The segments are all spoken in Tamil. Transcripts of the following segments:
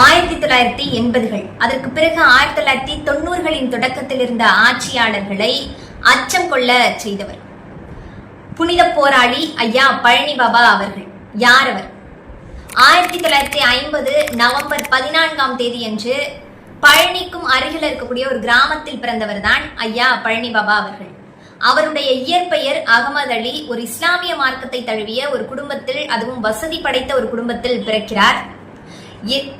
ஆயிரத்தி தொள்ளாயிரத்தி எண்பதுகள். அதற்கு பிறகு ஆயிரத்தி தொள்ளாயிரத்தி தொண்ணூறுகளின் தொடக்கத்தில் இருந்த ஆட்சியாளர்களை அச்சம் கொள்ள செய்தவர். புனித போராளி ஐயா பழனி பாபா அவர்கள். யார் அவர்? ஆயிரத்தி தொள்ளாயிரத்தி ஐம்பது நவம்பர் பதினான்காம் தேதி அன்று பழனிக்கும் அருகில் இருக்கக்கூடிய ஒரு கிராமத்தில் பிறந்தவர் தான் ஐயா பழனி பாபா அவர்கள். அவருடைய இயற்பெயர் அகமது அலி ஒரு இஸ்லாமிய மார்க்கத்தை தழுவிய ஒரு குடும்பத்தில் அதுவும் வசதி படைத்த ஒரு குடும்பத்தில் பிறக்கிறார்.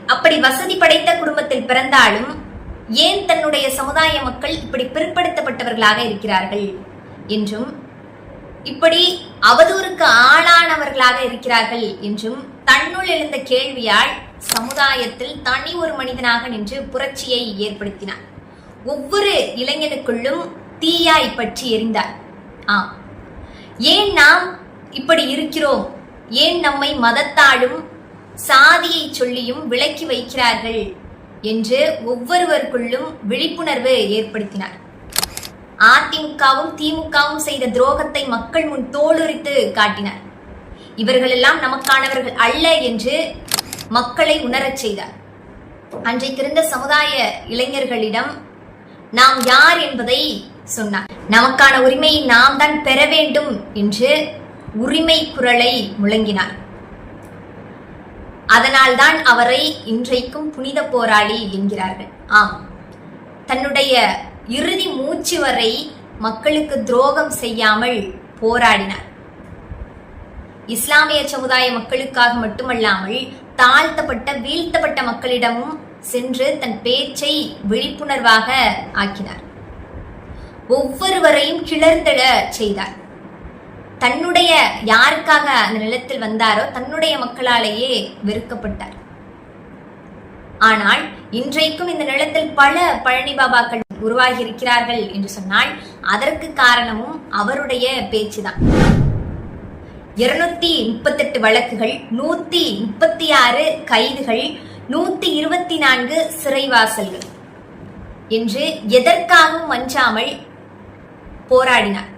அப்படி வசதி படைத்த குடும்பத்தில் பிறந்தாலும் ஏன் தன்னுடைய சமுதாய மக்கள் இப்படி பிற்படுத்தப்பட்டவர்களாக இருக்கிறார்கள்? என்றும் இப்படி அவதூறுக்கு ஆளானவர்களாக இருக்கிறார்கள் என்றும் தன்னுள் எழுந்த கேள்வியால் சமுதாயத்தில் தனி ஒரு மனிதனாக நின்று புரட்சியை ஏற்படுத்தினார். ஒவ்வொரு இளைஞனுக்குள்ளும் தீயாய் பற்றி எரிந்தார். ஆம். ஏன் நாம் இப்படி இருக்கிறோம்? ஏன் நம்மை மதத்தாலும் சாதியை சொல்லியும் விலக்கி வைக்கிறார்கள் என்று ஒவ்வொருவருக்குள்ளும் விழிப்புணர்வு ஏற்படுத்தினார். அதிமுகவும் திமுகவும் செய்த துரோகத்தை மக்கள் முன் தோலுரித்து காட்டினார். இவர்களெல்லாம் நமக்கானவர்கள் அல்ல என்று மக்களை உணரச் செய்தார். அன்றைக்கிருந்த சமுதாய இளைஞர்களிடம் நாம் யார் என்பதை சொன்னார். நமக்கான உரிமையை நாம் தான் பெற வேண்டும் என்று உரிமை குரலை முழங்கினார். அதனால்தான் அவரை இன்றைக்கும் புனித போராளி என்கிறார்கள். ஆம். தன்னுடைய இறுதி மூச்சு வரை மக்களுக்கு துரோகம் செய்யாமல் போராடினார். இஸ்லாமிய சமுதாய மக்களுக்காக மட்டுமல்லாமல் தாழ்த்தப்பட்ட வீழ்த்தப்பட்ட மக்களிடமும் சென்று தன் பேச்சை விழிப்புணர்வாக ஆக்கினார். ஒவ்வொருவரையும் கிளர்ந்தெழ செய்தார். தன்னுடைய யாருக்காக அந்த நிலத்தில் வந்தாரோ தன்னுடைய மக்களாலேயே வெறுக்கப்பட்டார். ஆனால் இன்றைக்கும் இந்த நிலத்தில் பல பழனி பாபாக்கள் உருவாகி இருக்கிறார்கள் என்று சொன்னால் அதற்கு காரணமும் அவருடைய பேச்சுதான். இருநூத்தி முப்பத்தெட்டு வழக்குகள் நூத்தி முப்பத்தி ஆறு கைதுகள் நூத்தி இருபத்தி நான்கு சிறைவாசல்கள் என்று எதற்காகவும் அஞ்சாமல் போராடினார்.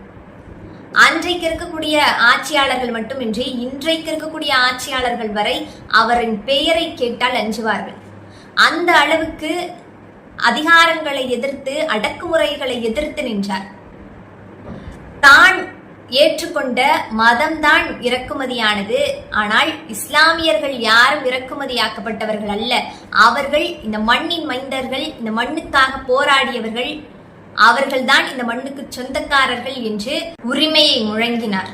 அன்றைக்கு இருக்கக்கூடிய ஆட்சியாளர்கள் மட்டுமின்றி இன்றைக்கு இருக்கக்கூடிய ஆட்சியாளர்கள் வரை அவரின் பெயரை கேட்டால் அஞ்சுவார்கள். அந்த அளவுக்கு அதிகாரங்களை எதிர்த்து அடக்குமுறைகளை எதிர்த்து நின்றார். தான் ஏற்றுக்கொண்ட மதம்தான் இறக்குமதியானது. ஆனால் இஸ்லாமியர்கள் யாரும் இறக்குமதியாக்கப்பட்டவர்கள் அல்ல. அவர்கள் இந்த மண்ணின் மைந்தர்கள் இந்த மண்ணுக்காக போராடியவர்கள் அவர்கள்தான் இந்த மண்ணுக்கு சொந்தக்காரர்கள் என்று உரிமையை முழங்கினார்.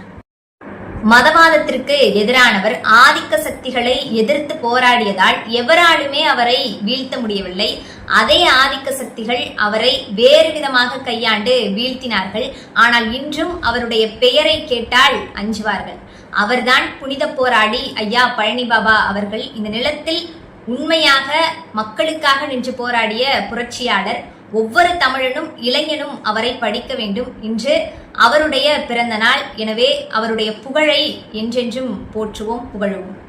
மதவாதத்திற்கு எதிரானவர் ஆதிக்க சக்திகளை எதிர்த்து போராடியதால் எவராலுமே அவரை வீழ்த்த முடியவில்லை. அதே ஆதிக்க சக்திகள் அவரை வேறு விதமாக கையாண்டு வீழ்த்தினார்கள். ஆனால் இன்றும் அவருடைய பெயரை கேட்டால் அஞ்சுவார்கள். அவர்தான் புனித போராடி ஐயா பழனி பாபா அவர்கள். இந்த நிலத்தில் உண்மையாக மக்களுக்காக நின்று போராடிய புரட்சியாளர் ஒவ்வொரு தமிழனும் இளைஞனும் அவரை படிக்க வேண்டும் இன்று அவருடைய பிறந்த நாள். எனவே அவருடைய புகழை என்றென்றும் போற்றுவோம் புகழுவோம்.